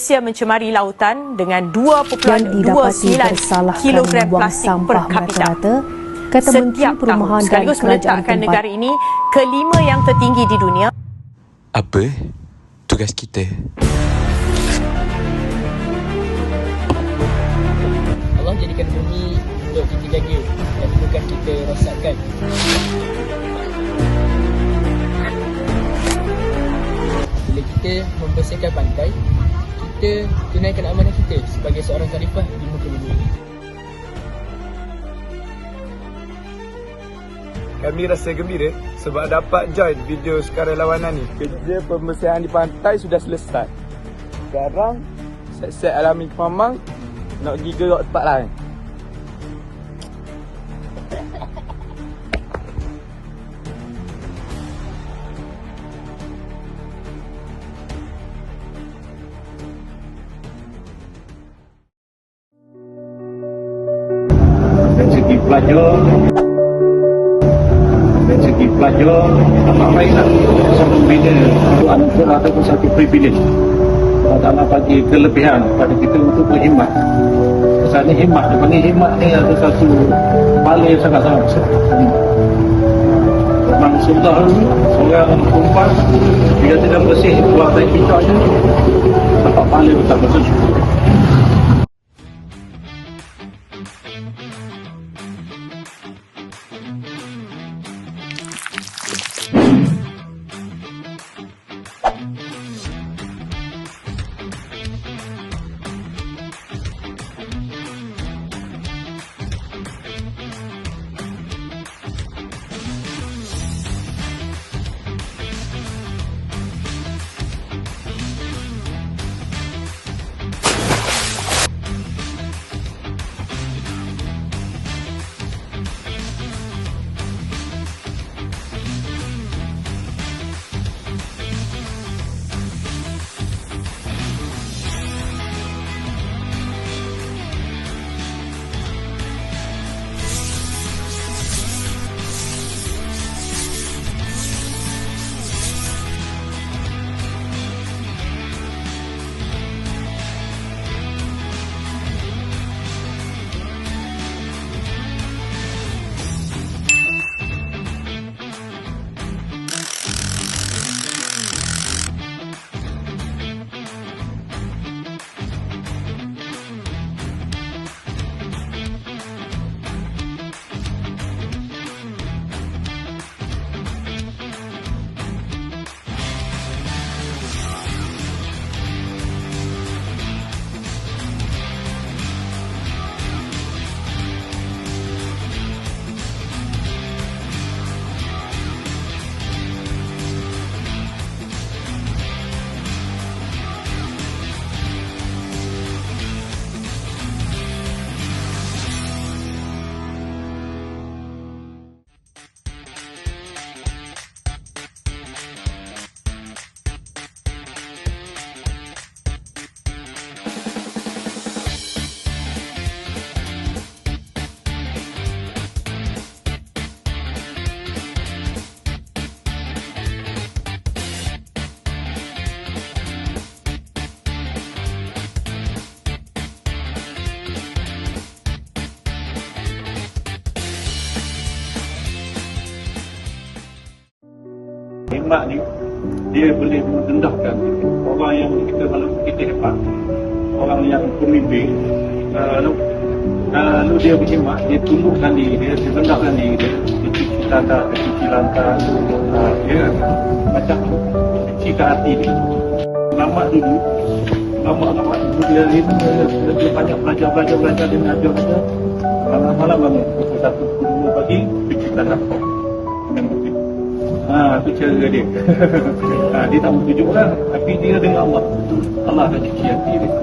Malaysia mencemari lautan dengan yang 2.29 didapati kilogram bersalahkan membuang plastik per kapita. kata Menteri Setiap Perumahan tahun dan sekaligus Kerajaan meletakkan tempat. negara ini kelima yang tertinggi di dunia Apa tugas kita? Allah jadikan bumi untuk kita jaga dan bukan kita rosakkan. Bila kita membersihkan pantai, kita tunaikan amanah kita sebagai seorang khalifah di muka bumi ini. Kami rasa gembira sebab dapat join video sukarelawanan ni. Kerja pembersihan di pantai sudah selesai. Sekarang set-set alami Mamang nak pergi gerak tempat lain. Dari segi pelajar. Dari segi pelajar amat baiklah satu bina satu anugerah ataupun satu privilege Allah Ta'ala bagi kelebihan kepada kita untuk berhimmat Misalnya himmat, dia panggil himmat ni ada satu pahala yang sangat-sangat besar. Memang dulu, seorang perempuan Dia tidak bersih buat air picaknya Dapat pahala besar Hikmat ni dia boleh merendahkan kita. orang yang kita malam kita hebat. Orang yang pemimpin lalu, uh, lalu dia berhikmat dia tundukkan diri dia dia rendahkan diri dia tata dia cuci lantai dia macam cucikan hati dia. Lama dulu lama-lama dulu dia, dia, banyak belajar belajar belajar dia saja malam-malam bangun pukul satu pukul dua pagi cuci tanah tu cara dia. ha, dia tak mau tunjuk orang, tapi dia dengan Allah. Allah akan cuci hati dia.